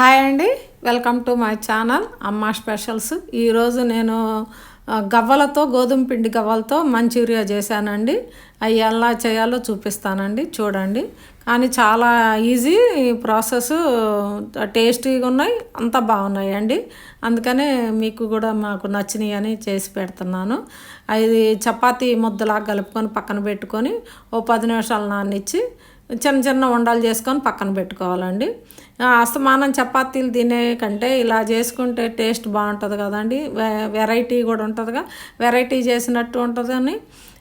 Hi అండి. Welcome to my channel అమ్మ specials. ఈరోజు నేను గవ్వలతో గోధుమ పిండి గవ్వలతో మంచూరియా చేశానండి. అవి ఎలా చేయాలో చూపిస్తానండి. చూడండి. కానీ చాలా ఈజీ ప్రాసెస్ టేస్టీగా ఉన్నాయి అంతా బాగున్నాయి అండి అందుకనే మీకు కూడా మాకు నచ్చినాయి అని చేసి పెడుతున్నాను. అది చపాతీ ముద్దలాగా కలుపుకొని పక్కన పెట్టుకొని ఓ పది నిమిషాలు నానిచ్చి చిన్న చిన్న ఉండాలు చేసుకొని పక్కన పెట్టుకోవాలండి. అస్తమానం చపాతీలు తినే కంటే ఇలా చేసుకుంటే టేస్ట్ బాగుంటుంది కదండి. వె- వెరైటీ కూడా ఉంటుందిగా. వెరైటీ చేసినట్టు ఉంటుందని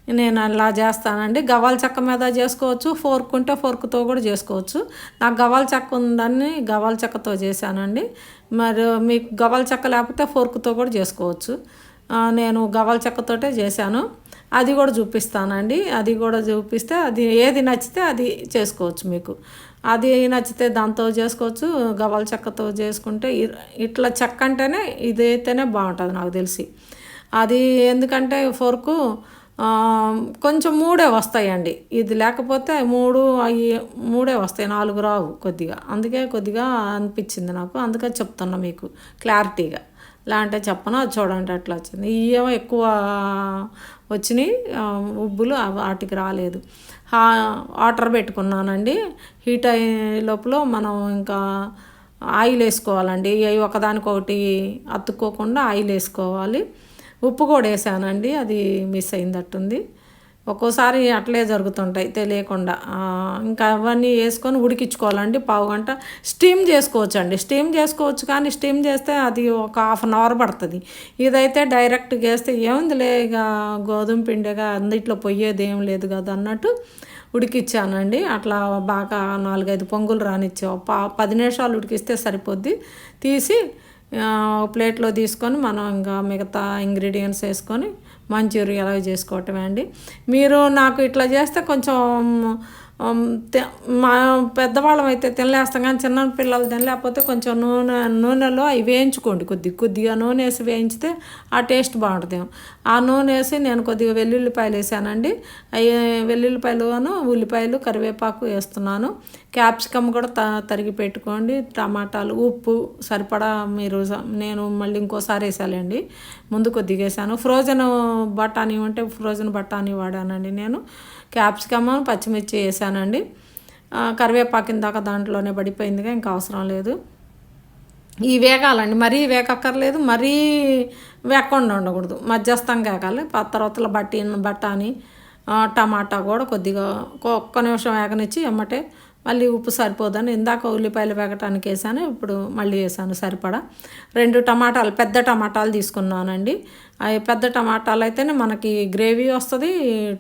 నేను అలా చేస్తానండి. గవాల చెక్క మీద చేసుకోవచ్చు. ఫోర్క్ ఉంటే ఫోర్క్తో కూడా చేసుకోవచ్చు. నాకు గవాల చెక్క ఉందని గవాల చెక్కతో చేశానండి. మరి మీకు గవాల చెక్క లేకపోతే ఫోర్క్తో కూడా చేసుకోవచ్చు. నేను గవాల చెక్కతోటే చేశాను. అది కూడా చూపిస్తానండి. అది కూడా చూపిస్తే అది ఏది నచ్చితే అది చేసుకోవచ్చు మీకు. అది నచ్చితే దాంతో చేసుకోవచ్చు గవల చెక్కతో చేసుకుంటే ఇ- ఇట్లా చెక్క అంటేనే ఇదైతేనే బాగుంటుంది నాకు తెలిసి. అది ఎందుకంటే ఫోర్కు కొంచెం మూడే వస్తాయండి. ఇది లేకపోతే మూడు అవి మూడే వస్తాయి నాలుగు రావు కొద్దిగా. అందుకే కొద్దిగా అనిపించింది నాకు. అందుకే చెప్తున్నా మీకు క్లారిటీగా. ఇలా అంటే చెప్పను అది చూడండి అట్లా వచ్చింది. ఇవేమో ఎక్కువ వచ్చినాయి. ఉబ్బులు వాటికి రాలేదు. వాటర్ పెట్టుకున్నానండి. హీట్ అయ్యే లోపల మనం ఇంకా ఆయిల్ వేసుకోవాలండి. అవి ఒకదానికొకటి అతుక్కోకుండా ఆయిల్ వేసుకోవాలి. ఉప్పు కూడా వేసానండి. అది మిస్ అయిందట్టుంది. ఒక్కోసారి అట్లే జరుగుతుంటాయి తెలియకుండా. ఇంకా అవన్నీ వేసుకొని ఉడికించుకోవాలండి పావు గంట. స్టీమ్ చేసుకోవచ్చు అండి స్టీమ్ చేసుకోవచ్చు కానీ స్టీమ్ చేస్తే అది ఒక హాఫ్ అన్ అవర్ పడుతుంది. ఇదైతే డైరెక్ట్గా వేస్తే ఏముందిలే ఇక గోధుమ పిండిగా అందిట్లో పొయ్యేది ఏం లేదు కదా అన్నట్టు ఉడికిచ్చానండి. అట్లా బాగా నాలుగైదు పొంగులు రానిచ్చావు. పా పది నిమిషాలు ఉడికిస్తే సరిపోద్ది. తీసి ప్లేట్లో తీసుకొని మనం ఇంకా మిగతా ఇంగ్రీడియంట్స్ వేసుకొని మంచూరియా అలా చేసుకోవటమే అండి. మీరు నాకు ఇట్లా చేస్తే కొంచెం మా పెద్దవాళ్ళం అయితే తినలేస్తాం కానీ చిన్న పిల్లలు తినలేకపోతే కొంచెం నూనె నూనెలో అవి వేయించుకోండి కొద్ది కొద్దిగా నూనె వేసి వేయించితే ఆ టేస్ట్ బాగుంటుంది. ఆ నూనె వేసి నేను కొద్దిగా వెల్లుల్లిపాయలు వేసానండి. అవి వెల్లుల్లిపాయలు ఉల్లిపాయలు కరివేపాకు వేస్తున్నాను. క్యాప్సికమ్ కూడా త తరిగి పెట్టుకోండి. టమాటాలు ఉప్పు సరిపడా మీరు నేను మళ్ళీ ఇంకోసారి వేసాలండి. ముందు కొద్దిగా వేసాను. ఫ్రోజన్ బఠానీ ఉంటే ఫ్రోజన్ బఠానీ వాడానండి నేను. క్యాప్సికమ్ పచ్చిమిర్చి వేసాను. పెట్టానండి కరివేపాకు ఇందాక దాంట్లోనే పడిపోయిందిగా ఇంకా అవసరం లేదు. ఈ వేగాలండి మరీ వేగక్కర్లేదు మరీ వేగకుండా ఉండకూడదు. మధ్యస్థంగా వేగాలి ప- తర్వాత బట్టి బఠానీ టమాటా కూడా కొద్దిగా ఒక్క నిమిషం వేగనిచ్చి ఎమ్మటే మళ్ళీ ఉప్పు సరిపోదని ఇందాక ఉల్లిపాయలు వేగటానికి వేసాను ఇప్పుడు మళ్ళీ వేసాను సరిపడా. రెండు టమాటాలు పెద్ద టమాటాలు తీసుకున్నానండి. అవి పెద్ద టమాటాలు అయితేనే మనకి గ్రేవీ వస్తుంది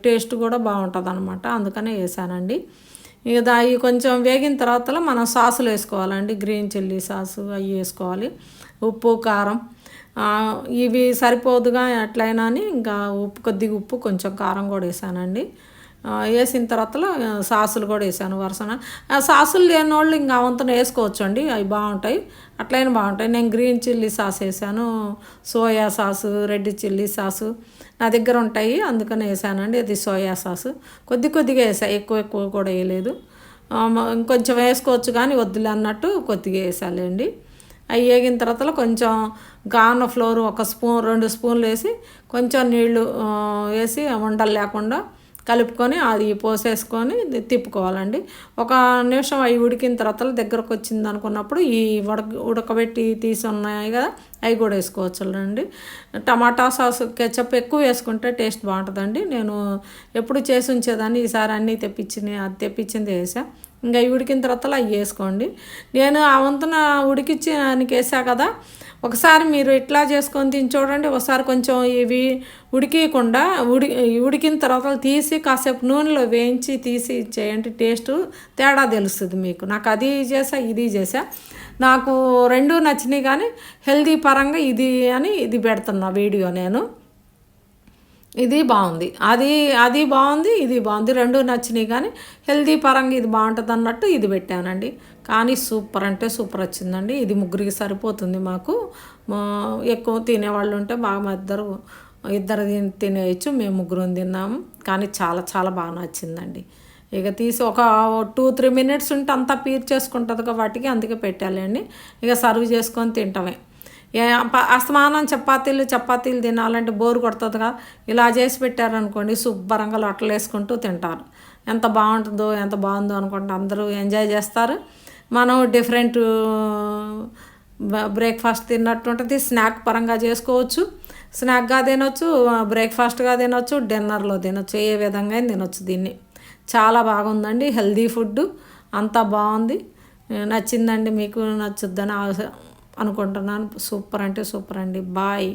టేస్ట్ కూడా బాగుంటుంది అనమాట అందుకనే వేసానండి. ఇక అవి కొంచెం వేగిన తర్వాత మనం సాసులు వేసుకోవాలండి. గ్రీన్ చిల్లీ సాసు అవి వేసుకోవాలి. ఉప్పు కారం. ఇవి సరిపోదుగా ఎట్లయినా అని ఇంకా ఉప్పు కొద్దిగా ఉప్పు కొంచెం కారం కూడా వేసానండి. వేసిన తర్వాత సాసులు కూడా వేసాను వరుసన. ఆ సాసులు లేని వాళ్ళు ఇంకా అవంతను వేసుకోవచ్చు అండి అవి బాగుంటాయి. అట్లయినా బాగుంటాయి. నేను గ్రీన్ చిల్లీ సాస్ వేసాను soya sauce red chilli sauce. నా దగ్గర ఉంటాయి అందుకని వేసానండి. అది సోయా సాసు. కొద్ది కొద్దిగా వేసా ఎక్కువ ఎక్కువ కూడా వేయలేదు. ఇంకొంచెం వేసుకోవచ్చు కానీ వద్దులే అన్నట్టు కొద్దిగా వేసాలండి అవి వేగిన తర్వాత కొంచెం గాన ఫ్లోర్ ఒక స్పూన్ రెండు స్పూన్లు వేసి కొంచెం నీళ్ళు వేసి ఉండలు లేకుండా కలుపుకొని అది పోసేసుకొని తిప్పుకోవాలండి. ఒక నిమిషం అవి ఉడికిన తర్వాత దగ్గరకు వచ్చింది అనుకున్నప్పుడు ఈ ఉడక ఉడకబెట్టి తీసి ఉన్నాయి కదా అవి కూడా వేసుకోవచ్చు అండి టమాటా సాస్ కెచప్ ఎక్కువ వేసుకుంటే టేస్ట్ బాగుంటుందండి. నేను ఎప్పుడు చేసి ఉంచేదాన్ని ఈసారి అన్నీ తెప్పించింది అది తెప్పించింది వేసా. ఇంకా అవి ఉడికిన తర్వాత అవి వేసుకోండి. నేను ఆ వంతున ఉడికిచ్చి దానికి వేసా కదా ఒకసారి మీరు ఇట్లా చేసుకొని తిని చూడండి. ఒకసారి కొంచెం ఇవి ఉడికియకుండా ఉడి ఉడికిన తర్వాత తీసి కాసేపు నూనెలో వేయించి తీసి చేయండి. టేస్ట్ తేడా తెలుస్తుంది మీకు. నాకు అది చేసా ఇది చేసా. నాకు రెండు నచ్చినాయి కానీ హెల్దీ పరంగా ఇది అని ఇది పెడుతున్నా వీడియో నేను. ఇది బాగుంది. అది అది బాగుంది ఇది బాగుంది. రెండు నచ్చినాయి కానీ హెల్దీ పరంగా ఇది బాగుంటుంది అన్నట్టు ఇది పెట్టానండి. కానీ సూపర్ అంటే సూపర్ వచ్చిందండి. ఇది ముగ్గురికి సరిపోతుంది మాకు. ఎక్కువ తినేవాళ్ళు ఉంటే బాగా మా ఇద్దరు ఇద్దరు తినేయచ్చు. మేము ముగ్గురు తిన్నాము. కానీ చాలా చాలా బాగా నచ్చిందండి. ఇక తీసి ఒక టూ త్రీ మినిట్స్ ఉంటే అంతా పీర్ చేసుకుంటుంది వాటికి అందుకే పెట్టాలండి ఇక సర్వ్ చేసుకొని తింటామే. ప- అస్తమానం చపాతీలు చపాతీలు తినాలంటే బోరు కొడుతుందిగా ఇలా చేసి పెట్టారనుకోండి శుభ్రంగా లొట్టలు వేసుకుంటూ తింటారు. ఎంత బాగుంటుందో ఎంత బాగుందో అనుకుంటే అందరూ ఎంజాయ్ చేస్తారు. మనం డిఫరెంట్ బ్రేక్ఫాస్ట్ తిన్నట్టు ఉంటుంది. స్నాక్ పరంగా చేసుకోవచ్చు. స్నాక్గా తినొచ్చు బ్రేక్ఫాస్ట్గా తినొచ్చు డిన్నర్లో తినొచ్చు ఏ విధంగా తినొచ్చు దీన్ని. చాలా బాగుందండి హెల్దీ ఫుడ్ అంతా బాగుంది. నచ్చిందండి మీకు నచ్చుద్దని ఆశ అనుకుంటున్నాను. సూపర్ అంటే సూపర్ అండి. బాయ్.